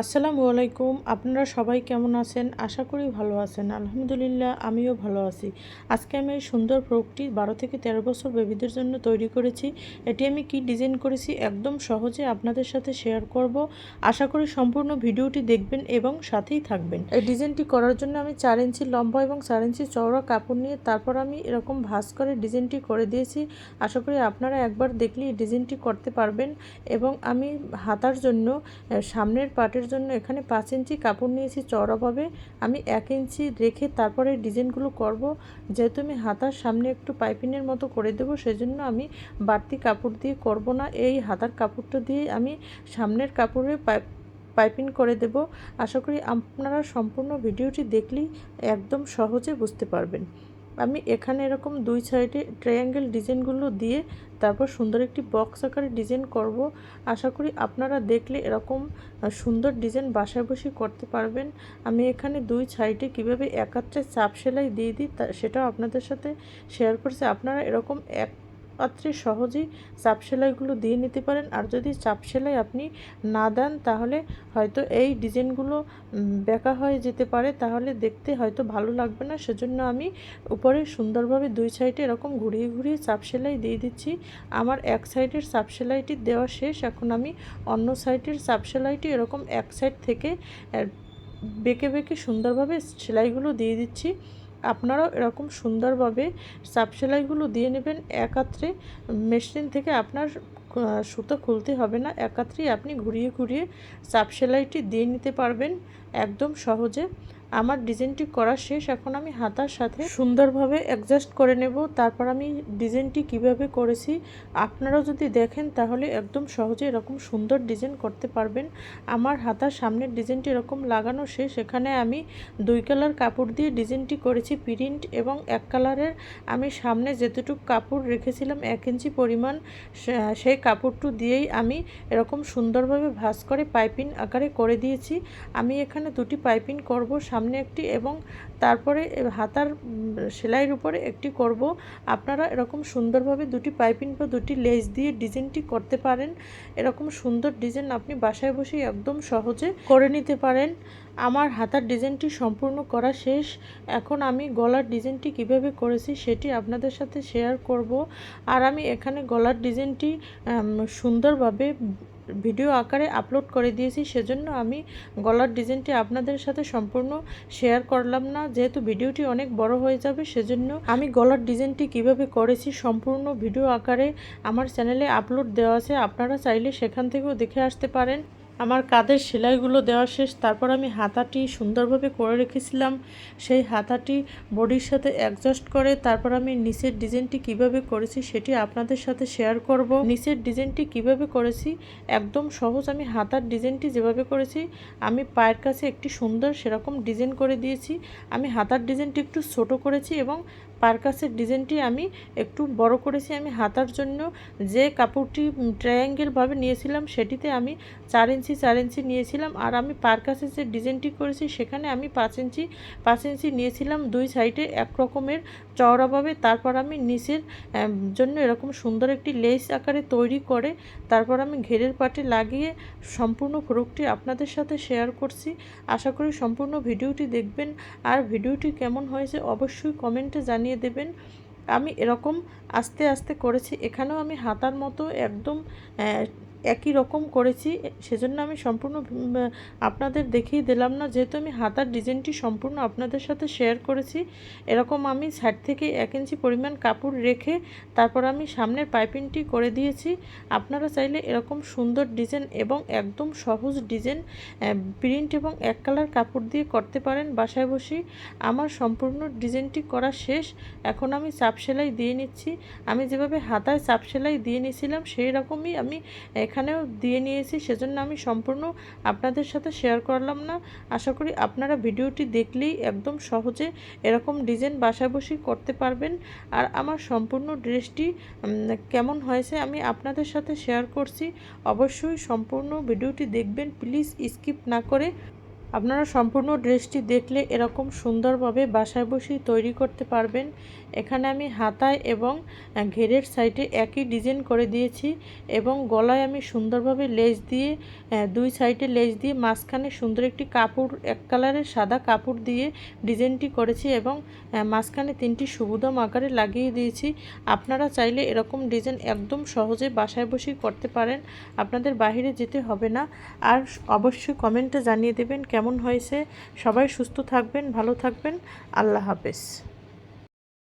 আসসালামু আলাইকুম। আপনারা সবাই কেমন আছেন? আশা করি ভালো আছেন। আলহামদুলিল্লাহ, আমিও ভালো আছি। আজকে আমি এই সুন্দর ফ্রকটি বারো থেকে তেরো বছর বেবিদের জন্য তৈরি করেছি। এটি আমি কি ডিজাইন করেছি একদম সহজে আপনাদের সাথে শেয়ার করব। আশা করি সম্পূর্ণ ভিডিওটি দেখবেন এবং সাথেই থাকবেন। এই ডিজাইনটি করার জন্য আমি চার ইঞ্চি লম্বা এবং চার ইঞ্চি চওড়া কাপড় নিয়ে তারপর আমি এরকম ভাঁজ করে ডিজাইনটি করে দিয়েছি। আশা করি আপনারা একবার দেখলে এই ডিজাইনটি করতে পারবেন এবং আমি হাতার জন্য সামনের পাটের জন্য এখানে পাঁচ ইঞ্চি কাপড় নিয়েছি চওড়াভাবে আমি এক ইঞ্চি রেখে তারপরে ডিজাইনগুলো করব। যেহেতু আমি হাতার সামনে একটু পাইপিনের মতো করে দেবো, সেজন্য আমি বাড়তি কাপড় দিয়ে করব না। এই হাতার কাপড়টা দিয়ে আমি সামনের কাপড়ে পাইপিং করে দেব। আশা করি আপনারা সম্পূর্ণ ভিডিওটি দেখলেই একদম সহজে বুঝতে পারবেন। আমি এখানে এরকম দুই সাইডে ট্রায়াঙ্গেল ডিজাইনগুলো দিয়ে তারপর সুন্দর একটি বক্স আকারে ডিজাইন করব। আশা করি আপনারা দেখলে এরকম সুন্দর ডিজাইন বাসায় বসে করতে পারবেন। আমি এখানে দুই সাইডে কীভাবে একাত্রে চাপ সেলাই দিয়ে দিই তা সেটাও আপনাদের সাথে শেয়ার করছি। আপনারা এরকম এক পাত্রে সহজেই চাপ সেলাইগুলো দিয়ে নিতে পারেন। আর যদি চাপ সেলাই আপনি না দেন, তাহলে হয়তো এই ডিজাইনগুলো বেঁকা হয়ে যেতে পারে। তাহলে দেখতে হয়তো ভালো লাগবে না। সেজন্য আমি উপরে সুন্দরভাবে দুই সাইডে এরকম ঘুরিয়ে ঘুরিয়ে চাপ সেলাই দিয়ে দিচ্ছি। আমার এক সাইডের চাপ সেলাইটি দেওয়া শেষ। এখন আমি অন্য সাইডের চাপ সেলাইটি এরকম এক সাইড থেকে বেঁকে বেঁকে সুন্দরভাবে সেলাইগুলো দিয়ে দিচ্ছি। আপনারাও এরকম সুন্দরভাবে সাপ সেলাইগুলো দিয়ে নেবেন। একাত্রে মেশিন থেকে আপনার সুতো খুলতে হবে না। একাত্রেই আপনি ঘুরিয়ে ঘুরিয়ে সাপ সেলাইটি দিয়ে নিতে পারবেন একদম সহজে। আমার ডিজাইনটি করা শেষ, এখন আমি হাতার সাথে সুন্দরভাবে অ্যাডজাস্ট করে নেব। তারপর আমি ডিজাইনটি কীভাবে করেছি আপনারাও যদি দেখেন, তাহলে একদম সহজে এরকম সুন্দর ডিজাইন করতে পারবেন। আমার হাতার সামনের ডিজাইনটি এরকম লাগানো শেষ, এখানে আমি দুই কালার কাপড় দিয়ে ডিজাইনটি করেছি প্রিন্ট এবং এক কালারের। আমি সামনে যেতটুকু কাপড় রেখেছিলাম, এক ইঞ্চি পরিমাণ সেই কাপড়টু দিয়েই আমি এরকম সুন্দরভাবে ভাঁজ করে পাইপিং আকারে করে দিয়েছি। আমি এখানে দুটি পাইপিং করব, সামনে একটি এবং তারপরে হাতার সেলাইয়ের উপরে একটি করব। আপনারা এরকম সুন্দরভাবে দুটি পাইপিং বা দুটি লেস দিয়ে ডিজাইনটি করতে পারেন। এরকম সুন্দর ডিজাইন আপনি বাসায় বসে একদম সহজে করে নিতে পারেন। আমার হাতার ডিজাইনটি সম্পূর্ণ করা শেষ। এখন আমি গলার ডিজাইনটি কীভাবে করেছি সেটি আপনাদের সাথে শেয়ার করব। আর আমি এখানে গলার ডিজাইনটি সুন্দরভাবে ভিডিও আকারে আপলোড করে দিয়েছি, সেজন্য আমি গলার ডিজাইনটি আপনাদের সাথে সম্পূর্ণ শেয়ার করলাম না। যেহেতু ভিডিওটি অনেক বড় হয়ে যাবে, সেজন্য আমি গলার ডিজাইনটি কীভাবে করেছি সম্পূর্ণ ভিডিও আকারে আমার চ্যানেলে আপলোড দেওয়া আছে। আপনারা চাইলে সেখান থেকেও দেখে আসতে পারেন। আমার কাঁধের সেলাইগুলো দেওয়া শেষ, তারপর আমি হাতাটি সুন্দরভাবে করে রেখেছিলাম। সেই হাতাটি বডির সাথে অ্যাডজাস্ট করে, তারপর আমি নিচের ডিজাইনটি কীভাবে করেছি সেটি আপনাদের সাথে শেয়ার করব। নিচের ডিজাইনটি কীভাবে করেছি, একদম সহজ আমি হাতার ডিজাইনটি যেভাবে করেছি, আমি পায়ের কাছে একটি সুন্দর সেরকম ডিজাইন করে দিয়েছি। আমি হাতার ডিজাইনটি একটু ছোট করেছি এবং পার কাছের ডিজাইনটি আমি একটু বড় করেছি। আমি হাতার জন্য যে কাপড়টি ট্রায়াঙ্গেলভাবে নিয়েছিলাম, সেটিতে আমি চার ইঞ্চি চার ইঞ্চি নিয়েছিলাম আর আমি পার কাছে যে ডিজাইনটি করেছি। সেখানে আমি পাঁচ ইঞ্চি পাঁচ ইঞ্চি নিয়েছিলাম দুই সাইডে এক রকমের চওড়াভাবে তারপর আমি নিচের জন্য এরকম সুন্দর একটি লেস আকারে তৈরি করে তারপর আমি ঘেরের পাটে লাগিয়ে সম্পূর্ণ ফ্রকটি আপনাদের সাথে শেয়ার করছি। আশা করি সম্পূর্ণ ভিডিওটি দেখবেন। আর ভিডিওটি কেমন হয়েছে অবশ্যই কমেন্টে জানিয়ে দেবেন। আমি এরকম আস্তে আস্তে করেছি। এখানেও আমি হাতার মতো একদম একই রকম করেছি সেজন্য আমি সম্পূর্ণ আপনাদের দেখিয়ে দিলাম না। যেহেতু আমি হাতার ডিজাইনটি সম্পূর্ণ আপনাদের সাথে শেয়ার করেছি, এরকম আমি সাইড থেকে এক ইঞ্চি পরিমাণ কাপড় রেখে তারপর আমি সামনের পাইপিংটি করে দিয়েছি। আপনারা চাইলে এরকম সুন্দর ডিজাইন এবং একদম সহজ ডিজাইন প্রিন্ট এবং এক কালার কাপড় দিয়ে করতে পারেন বাসায় বসেই। আমার সম্পূর্ণ ডিজাইনটি করা শেষ, এখন আমি চাপ সেলাই দিয়ে নিচ্ছি। আমি যেভাবে হাতায় চাপ সেলাই দিয়ে নিয়েছিলাম, সেই রকমই আমি এখানেও দিয়ে নিয়েছি, সেজন্য আমি সম্পূর্ণ আপনাদের সাথে শেয়ার করলাম না। আশা করি আপনারা ভিডিওটি দেখলেই একদম সহজে এরকম ডিজাইন বাসায় বসেই করতে পারবেন। আর আমার সম্পূর্ণ ড্রেসটি কেমন হয়েছে আমি আপনাদের সাথে শেয়ার করছি। অবশ্যই সম্পূর্ণ ভিডিওটি দেখবেন প্লিজ স্কিপ না করে। আপনারা সম্পূর্ণ ড্রেসটি দেখলে এরকম সুন্দরভাবে বাসায় বসেই তৈরি করতে পারবেন। এখানে আমি হাতায় এবং ঘেরের সাইডে একই ডিজাইন করে দিয়েছি এবং গলায় আমি সুন্দরভাবে লেজ দিয়ে দুই সাইডে লেজ দিয়ে মাঝখানে সুন্দর একটি কাপড়, এক কালারের সাদা কাপড় দিয়ে ডিজাইনটি করেছি এবং মাঝখানে তিনটি সুবুদম আকারে লাগিয়ে দিয়েছি। আপনারা চাইলে এরকম ডিজাইন একদম সহজে বাসায় বসেই করতে পারেন। আপনাদের বাইরে যেতে হবে না। আর অবশ্যই কমেন্টে জানিয়ে দেবেন কেমন হয়েছে। সবাই সুস্থ থাকবেন ভালো থাকবেন। আল্লাহ হাফেজ।